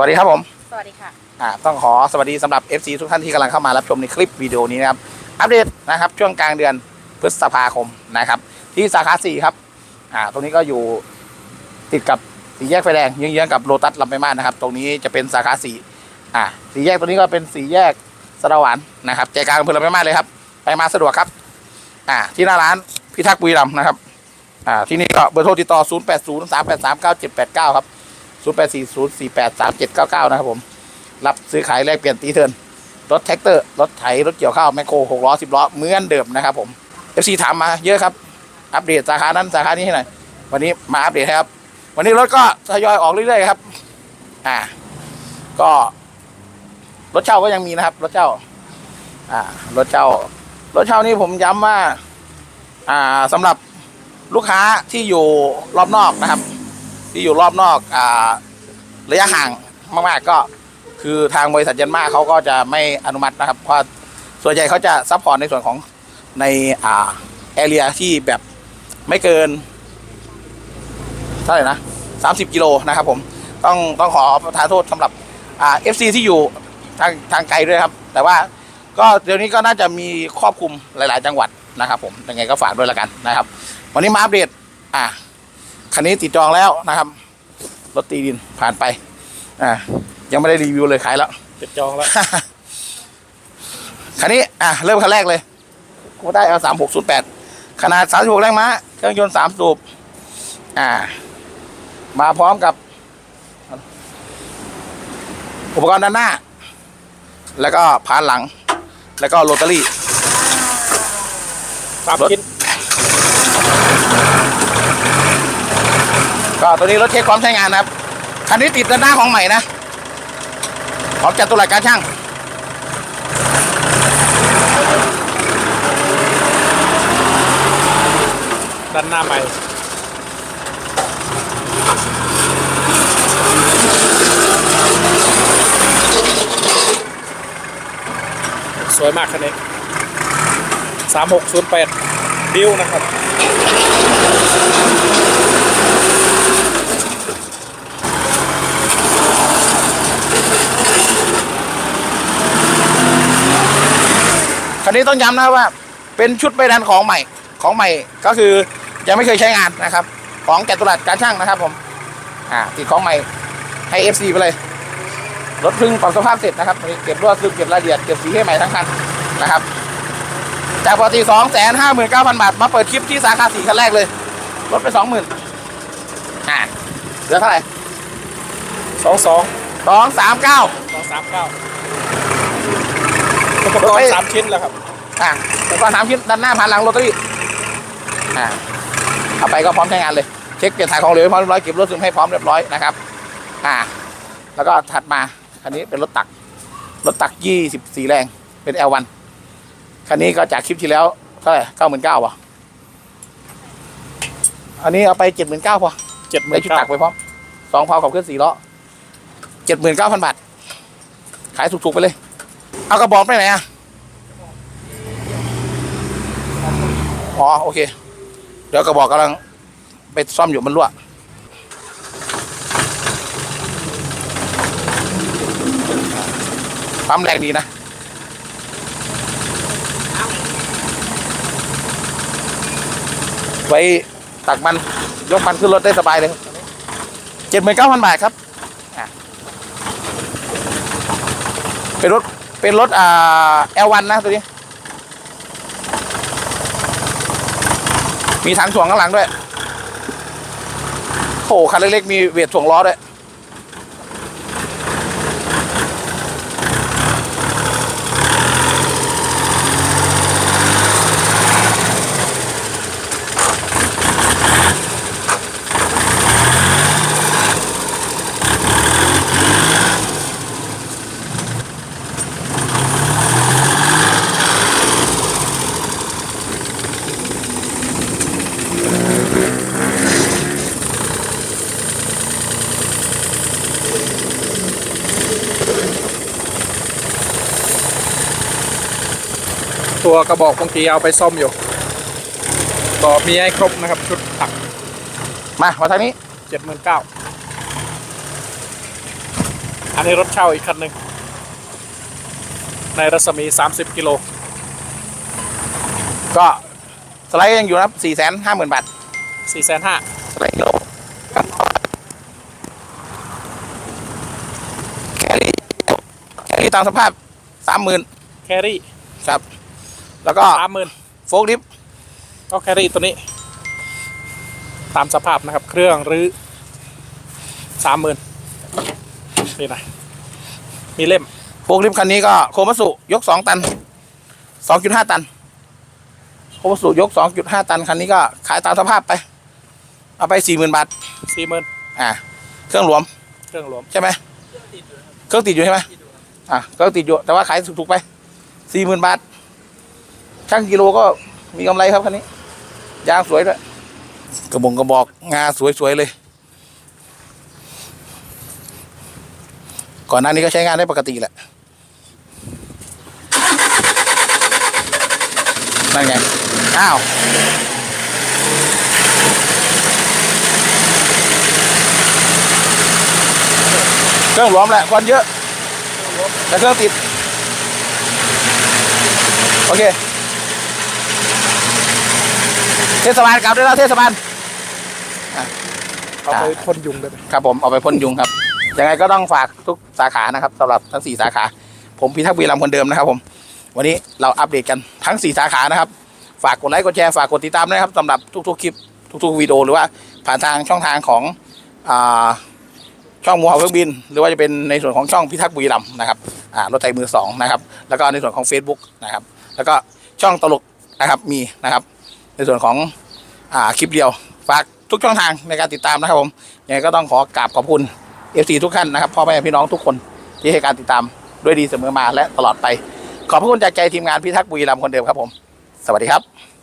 วัสดีครับผม สวัสดีค่ะอ่าต้องขอสวัสดีสำหรับ FC ทุกท่านที่กำลังเข้ามารับชมในคลิปวิดีโอนี้นะครับ อัปเดตนะครับช่วงกลางเดือนพฤษภาคมนะครับ ที่สาขา4ครับอ่าตรงนี้ก็อยู่ติดกับสี่แยกไฟแดงเยื้องๆกับโลตัสลำไปางมาศนะครับ ตรงนี้จะเป็นสาขา4อ่าสี่แยกตรงนี้ก็เป็นสี่แยกสระหวานนะครับใจกลางอำเภอลำไปางมาศเลยครับ ไปมาสะดวกครับอ่าที่หน้าร้านพิทักษ์บุรีรัมย์นะครับอ่าที่นี่ก็เบอร์โทรติดต่อ 0 8 0 3 8 3 9 7 8 9 ครับ 0 8 4 0 4 8 3 7 9 9 นะครับผม รับซื้อขายแลกเปลี่ยนตีเทิร์นรถแท็กเตอร์ รถไถ รถเกี่ยวข้าว แมคโครหกล้อสิบล้อ เหมือนเดิมนะครับผม FC ถามมาเยอะครับ อัปเดตสาขานั้นสาขานี้ให้หน่อย วันนี้มาอัปเดตครับ วันนี้รถก็ทยอยออกเรื่อยๆครับ อ่า ก็รถเช่าก็ยังมีนะครับ รถเช่า อ่า รถเช่า รถเช่านี่ผมย้ำว่า อ่าสำหรับลูกค้าที่อยู่รอบนอกนะครับ ที่อยู่รอบนอกอ่าระยะห่างมากๆก็คือทางบริษัทยันมาเขาก็จะไม่อนุมัตินะครับเพราะส่วนใหญ่เขาจะซัพพอร์ตในส่วนของในอ่าแอเรียที่แบบไม่เกินเท่าไหร่นะสามสิบกิโลนะครับผมต้องต้องขอประทานโทษสำหรับอ่าเอฟซีที่อยู่ทางทางไกลด้วยครับ แต่ว่าก็เดี๋ยวนี้ก็น่าจะมีครอบคลุมหลาย ๆ จังหวัดนะครับผมยังไงก็ฝากด้วยละกันนะครับ วันนี้มาอัปเดตอ่า คันนี้ติดจองแล้วนะครับรถตีดินผ่านไป อ่า ยังไม่ได้รีวิวเลยขายแล้วติดจองแล้ว คันนี้ อะ เริ่มคันแรกเลยกูได้เอาสามหกศูนย์แปดขนาดสามสิบหกแรงม้า เครื่องยนต์สามสูบ อ่า มาพร้อมกับ อุปกรณ์ด้านหน้า แล้วก็พานหลัง แล้วก็โรตารี่สามรถชิ้น ก็ตัวนี้รถเช็คความใช้งานนะครับ คันนี้ติดด้านหน้าของใหม่นะของจัดตุรัสการช่างด้านหน้าใหม่สวยมากคันนี้สามหกศูนย์แปดดิวนะครับ นนี้ต้องย้ำนะครับว่า เป็นชุดใบดันของใหม่ของใหม่ก็คือยังไม่เคยใช้งานนะครับ ของแกะตุลัดการช่างนะครับ ผมอ่าติดของใหม่ให้ FC ไปเลยรถเพึ่งปรับสภาพเสร็จนะครับเก็บรวดซึมเก็บรายละเอียดเก็บสีให้ใหม่ทั้งคันนะครับ จากปกติสองแสนห้าหมื่นเก้าพันบาท มาเปิดคลิปที่สาขาสี่คันแรกเลยลดไปสองหมื่นอ่าเหลือเท่าไหร่สองสองสองสามเก้าสองสามเก้าอุปกรไปณ์สามชิ้นแล้วครับ อ่าแต่ก็ถามชิ้นด้านหน้าผ่านหลังโรตารี่อ่าเอาไปก็พร้อมใช้งานเลย เช็คเปลี่ยนถ่ายของเหลวให้พร้อมเรียบร้อยเก็บรถซึมให้พร้อมเรียบร้อยนะครับ อ่า แล้วก็ถัดมาคันนี้เป็นรถตัก รถตักยี่สิบสี่แรง เป็น L1 คันนี้ก็จากคลิปที่แล้วเท่าไหร่เก้าหมื่นเก้าป่ะอันนี้เอาไปเจ็ดหมื่นเก้าพอเจ็ดหมื่ได้นชุดเก้าตักไปพร้อมสองเพาขับเคลื่อนสี่ล้อเจ็ดหมื่นเก้าพันบาท ขายถูกๆไปเลย เอากระบอกไปไหนอะ อ๋อโอเค เดี๋ยวกระบอกกำลังไปซ่อมอยู่มันรั่วปั๊มแรงดีนะไว้ตักมันยกมันขึ้นรถได้สบายเลยเจ็ดหมื่นเก้าพันบาทครับเป็นรถ เป็นรถอ่า L1 นะ ตัวนี้ มีถังถ่วงข้างหลังด้วย โอ้โหคันเล็กๆมีเวทถ่วงล้อด้วย ตัวกระบอกบางทีเอาไปซ่อมอยู่ก็มีให้ครบนะครับชุดตักมามาทางนี้เจ็ดหมื่นเก้าอันนี้รถเช่าอีกคันหนึ่งในรัศมี 30 กิโล ก็สไลด์ยังอยู่นะครับสี่แสนห้าหมื่นบาท4 5 0 0สไลด์กิโลแครี่แครี่ตามสภาพสามหมื่นแครี่ครับ แล้วก็สามหมื่นโฟกลิฟต์ก็แครี่ตัวนี้ ตามสภาพนะครับ เครื่องหรือสามหมื่นนี่นะมีเล่มโฟกลิฟต์คันนี้ก็โคมัสุยกสองตันสองจุดห้าตัน โคมัสุยกสองจุดห้าตันคันนี้ก็ขายตามสภาพไป เอาไปสี่หมื่นบาทสี่หมื่นอ่า เครื่องหลวม เครื่องรวมใช่ไหมเครื่องติดอยู่ใช่ไหมอะเครื่องติดอยู่แต่ว่าขายถูกๆไปสี่หมื่นบาท ช่างกิโลก็มีกำไรครับคันนี้ ยางสวยด้วยกระบงกระบอกงาสวยๆเลย ก่อนหน้านี้ก็ใช้งานได้ปกติแหละนั่นไง อ้าว เครื่องหลวมแหละควันเยอะ แต่เครื่องติด โอเค เทศบาลกลับได้แล้วเทศบาลเอาไปพ่นยุงได้ไหมครับผมเอาไปพ่นยุงครับยังไงก็ต้องฝากทุกสาขานะครับสำหรับทั้ง 4 สาขา ผมพิทักษ์วีรัมย์คนเดิมนะครับ ผม วันนี้เราอัปเดตกันทั้ง 4 สาขานะครับ ฝากกดไลค์กดแชร์ฝากกดติดตามด้วยนะครับสำหรับทุกๆคลิปทุกๆวิดีโอหรือว่าผ่านทางช่องทางของอาช่องมูเฮาเครื่องบิน หรือว่าจะเป็นในส่วนของช่องพิทักษ์บุรีรัมย์นะครับอ่ารถไถมือสองนะครับแล้วก็ในส่วนของ Facebook นะครับแล้วก็ช่องตลกนะครับมีนะครับ ในส่วนของอ่าคลิปเดียวฝากทุกช่องทางในการติดตามนะครับผมยังไงก็ต้องขอกราบขอบคุณเอฟซีทุกท่านนะครับพ่อแม่พี่น้องทุกคนที่ให้การติดตามด้วยดีเสมอมาและตลอดไป ขอบพระคุณจากใจทีมงานพิทักษ์บุรีรัมย์คนเดิมครับผม สวัสดีครับ